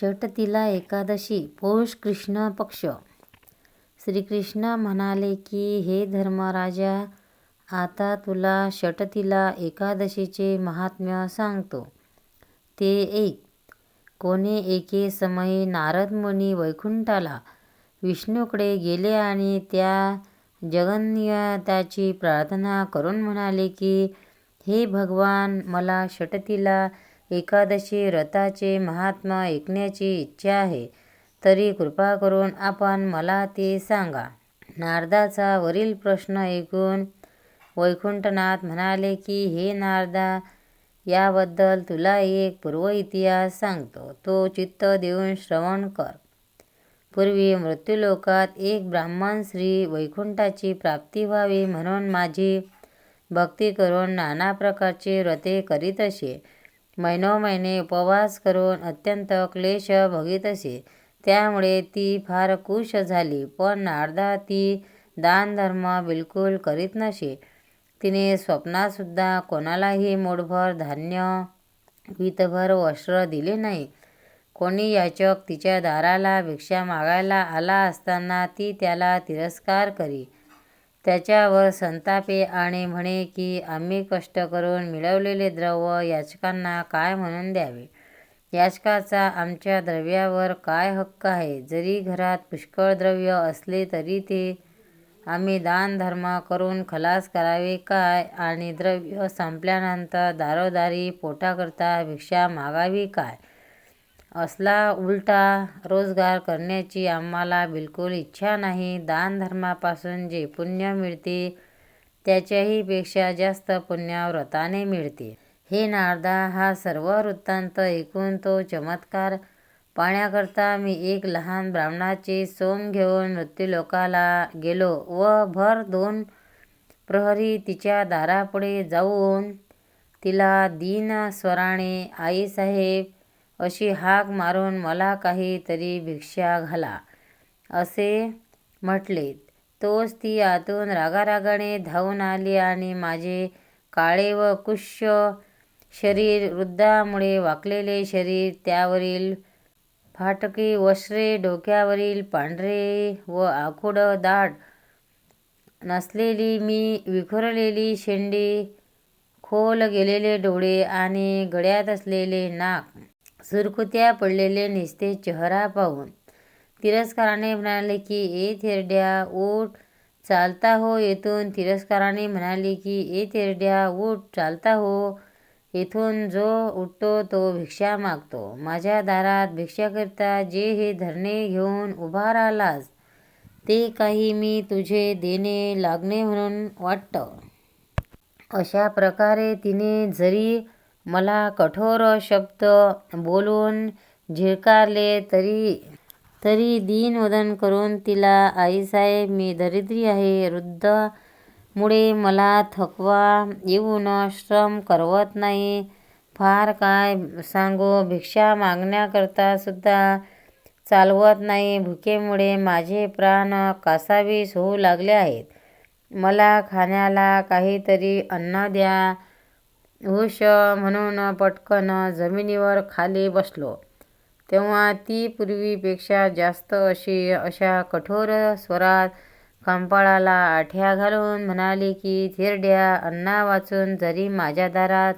षटतिला एकादशी पौष कृष्ण पक्ष. श्रीकृष्ण म्हणाले की हे धर्मराजा आता तुला षटतिला एकादशीचे महात्म्य सांगतो. ते एक कोणी एके समयी नारद मुनी वैकुंठाला विष्णूकडे गेले आणि त्या जगन्नियंत्याची प्रार्थना करून म्हणाले की हे भगवान मला षटतीला एकादशी व्रताचे महात्म्य ऐकण्याची इच्छा आहे. तरी कृपा करून आपण मला ते सांगा. नारदाचा वरील प्रश्न ऐकून वैकुंठनाथ म्हणाले की हे नारदा याबद्दल तुला एक पूर्व इतिहास सांगतो. तो चित्त देऊन श्रवण कर. पूर्वी मृत्यूलोकात एक ब्राह्मण श्री वैकुंठाची प्राप्ती व्हावी म्हणून माझी भक्ती करून नाना प्रकारची व्रते करीत असे. महिनोमहिने उपवास करून अत्यंत क्लेश भोगीत असे. त्यामुळे ती फार खुश झाली पण नारदा ती दानधर्म बिलकुल करीत नसे. तिने स्वप्नातसुद्धा कोणालाही मूठभर धान्य वीतभर वस्त्र दिले नाही. कोणी याचक तिच्या दाराला भिक्षा मागायला आला असताना ती त्याला तिरस्कार करी. त्याच्यावर संतापे आणि म्हणे की आम्ही कष्ट करून मिळवलेले द्रव्य याचकांना काय म्हणून द्यावे? याचकाचा आमच्या द्रव्यावर काय हक्क आहे? जरी घरात पुष्कळ द्रव्य असले तरी ते आम्ही दानधर्म करून खलास करावे काय? आणि द्रव्य संपल्यानंतर दारोदारी पोटाकरता भिक्षा मागावी काय? असला उलटा रोजगार करण्याची आम्हाला बिलकुल इच्छा नाही. दानधर्मापासून जे पुण्य मिळते त्याच्याही पेक्षा जास्त पुण्य व्रताने मिळते. हे नारदा हा सर्व वृत्तांत ऐकून तो चमत्कार पाहण्याकरता मी एक लहान ब्राह्मणाचे सोंग घेऊन मृत्यूलोकाला गेलो व भर दोन प्रहरी तिच्या दारापुढे जाऊन तिला दीन स्वराने आईसाहेब अशी हाक मारून मला काही तरी भिक्षा घाला. असे म्हटले. तोच ती आतून रागारागाने धावून आली आणि माझे काळे व कुश शरीर वृद्धामुळे वाकलेले शरीर त्यावरील फाटकी वस्त्रे डोक्यावरील पांढरे व आखुडं दाट नसलेली मी विखुरलेली शेंडी खोल गेलेले डोळे आणि गळ्यात असलेले नाक सुरकुत्या पडलेले निस्ते चेहरा पाहून. तिरस्काराने म्हणाले की ए थेरड्या ओठ चालता हो येथून. तिरस्काराने म्हणाली की ए थेरड्या उठ चालता हो येथून. जो उठतो तो भिक्षा मागतो. माझ्या दारात भिक्षाकरिता जे हे धरणे घेऊन उभा राहिलास ते काही मी तुझे देणे लागणे म्हणून वाटतं. अशा प्रकारे तिने जरी मला कठोर शब्द बोलून झिडकारले तरी तरी दीनवदन करून तिला आईसाहेब मी दरिद्री आहे वृद्धमुळे मला थकवा येऊन श्रम करवत नाही. फार काय सांगू भिक्षा मागण्याकरता सुद्धा चालवत नाही. भुकेमुळे माझे प्राण कासावीस होऊ लागले आहेत. मला खाण्याला काहीतरी अन्न द्या. हुश म्हणून पटकन जमिनीवर खाली बसलो. तेव्हा ती पूर्वीपेक्षा जास्त अशी अशा कठोर स्वरात कंपाळाला आठ्या घालून म्हणाली की थिरड्या अन्ना वाचून जरी माझ्या दारात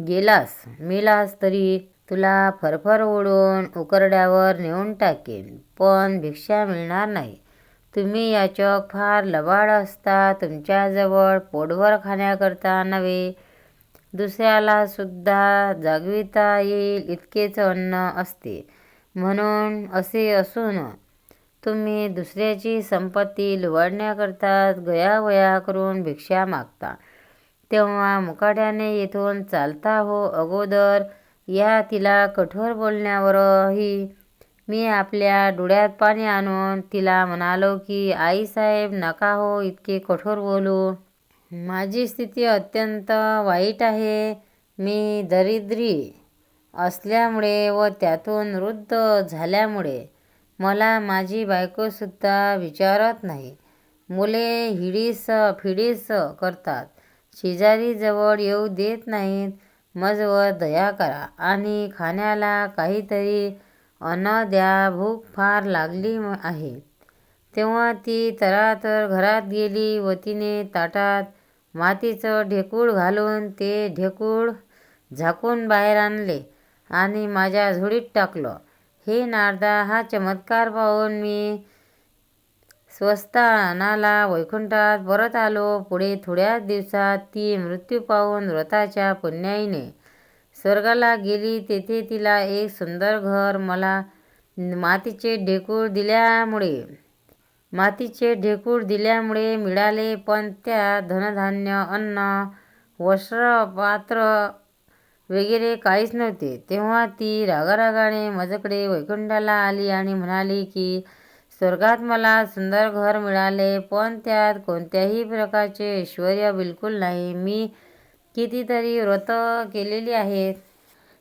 गेलास मिलास तरी तुला फरफर ओढून उकरड्यावर नेऊन टाकेन पण भिक्षा मिळणार नाही. तुम्ही याचक फार लबाड असता तुमच्याजवळ पोटभर खाण्याकरता नव्हे दुसऱ्याला सुद्धा जागविता येईल इतकेच अन्न असते. म्हणून असे असून तुम्ही दुसऱ्याची संपत्ती लुबाडण्याकरता गयावया करून भिक्षा मागता. तेव्हा मुकाट्याने येथून चालता हो अगोदर. या तिला कठोर बोलण्यावरही मी आपल्या डोळ्यात पाणी आणून तिला म्हणालो की आईसाहेब नका हो इतके कठोर बोलू. माझी स्थिती अत्यंत वाईट आहे. मी दरिद्री असल्यामुळे व त्यातून वृद्ध झाल्यामुळे मला माझी बायकोसुद्धा विचारत नाही. मुले हिडीस फिडीस करतात. शेजारी जवळ येऊ देत नाहीत. मजवर दया करा. आणि खाण्याला काहीतरी अन्न द्या. भूक फार लागली आहे. तेव्हा ती तरातर घरात गेली व तिने ताटात मातीचं ढेकूळ घालून ते ढेकूळ झाकून बाहेर आणले आणि माझ्या झुडीत टाकलं. हे नारदा हा चमत्कार पाहून मी स्वस्थानाला वैकुंठात परत आलो. पुढे थोड्याच दिवसात ती मृत्यू पाहून व्रताच्या पुण्याईने स्वर्गाला गेली. तेथे तिला एक सुंदर घर मला मातीचे ढेकूळ दिल्यामुळे मातीचे ढेकूळ दिल्यामुळे मिळाले पण त्यात धनधान्य अन्न वस्त्र पात्र वगैरे काहीच नव्हते. तेव्हा ती रागारागाने माझ्याकडे वैकुंठाला आली आणि म्हणाली की स्वर्गात मला सुंदर घर मिळाले पण त्यात कोणत्याही प्रकारचे ऐश्वर्य बिलकुल नाही. मी कितीतरी व्रत केलेली आहेत.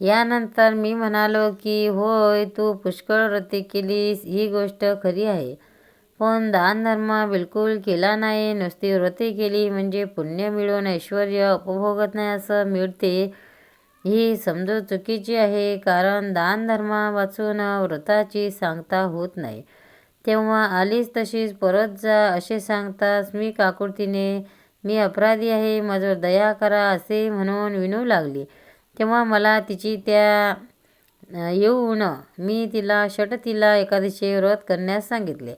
यानंतर मी म्हणालो की होय तू पुष्कळ व्रते केलीस ही गोष्ट खरी आहे. पण दानधर्म बिलकुल केला नाही. नुसती व्रते केली म्हणजे पुण्य मिळून ऐश्वर्य उपभोगत नाही असं मिळते. ही समजूत चुकीची आहे कारण दानधर्म वाचून व्रताची सांगता होत नाही. तेव्हा आलीच तशीच परत जा असे सांगताच मी काकुर्तीने मी अपराधी आहे माझं दया करा असे म्हणून विनू लागली. तेव्हा मला तिची त्या येऊन मी तिला षटतीला एकादशी व्रत करण्यास सांगितले.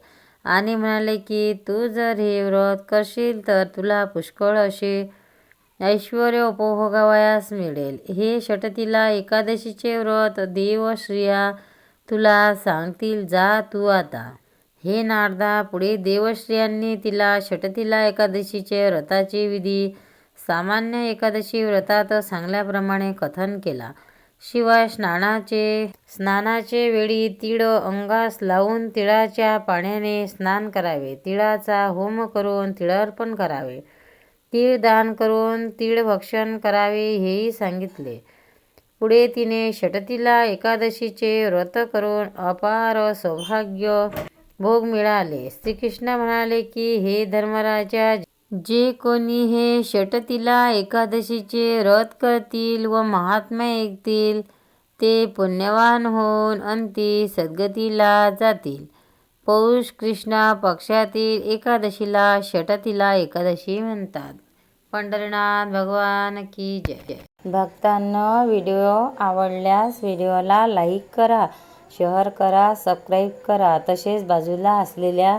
आणि म्हणाले की तू जर हे व्रत करशील तर तुला पुष्कळ असे ऐश्वर उपभोगावयास मिळेल. हे षटतीला एकादशीचे व्रत देव श्रिया तुला सांगतील. जा तू आता. हे नारदा पुढे देवश्रियांनी तिला षटतीला एकादशीचे व्रताची विधी सामान्य एकादशी व्रतात सांगल्याप्रमाणे कथन केला. शिवाय स्नानाचे स्नानाचे वेळी तीळ अंगास लावून तिळाच्या पाण्याने स्नान करावे. तिळाचा होम करून तिळार्पण करावे. तीळ दान करून तीळ भक्षण करावे हेही सांगितले. पुढे तिने षटतीला एकादशीचे व्रत करून अपार सौभाग्य भोग मिळाले. श्रीकृष्ण म्हणाले की हे धर्मराजा जे कोणी हे षटतिला एकादशीचे व्रत करतील व महात्म्य ऐकतील ते पुण्यवान होऊन अंती सद्गतीला जातील. पौष कृष्ण पक्षातील एकादशीला षटतिला एकादशी म्हणतात. पंढरीनाथ भगवान की जय. भक्तांना व्हिडिओ आवडल्यास व्हिडिओला लाईक करा शेअर करा सबस्क्राईब करा. तसेच बाजूला असलेल्या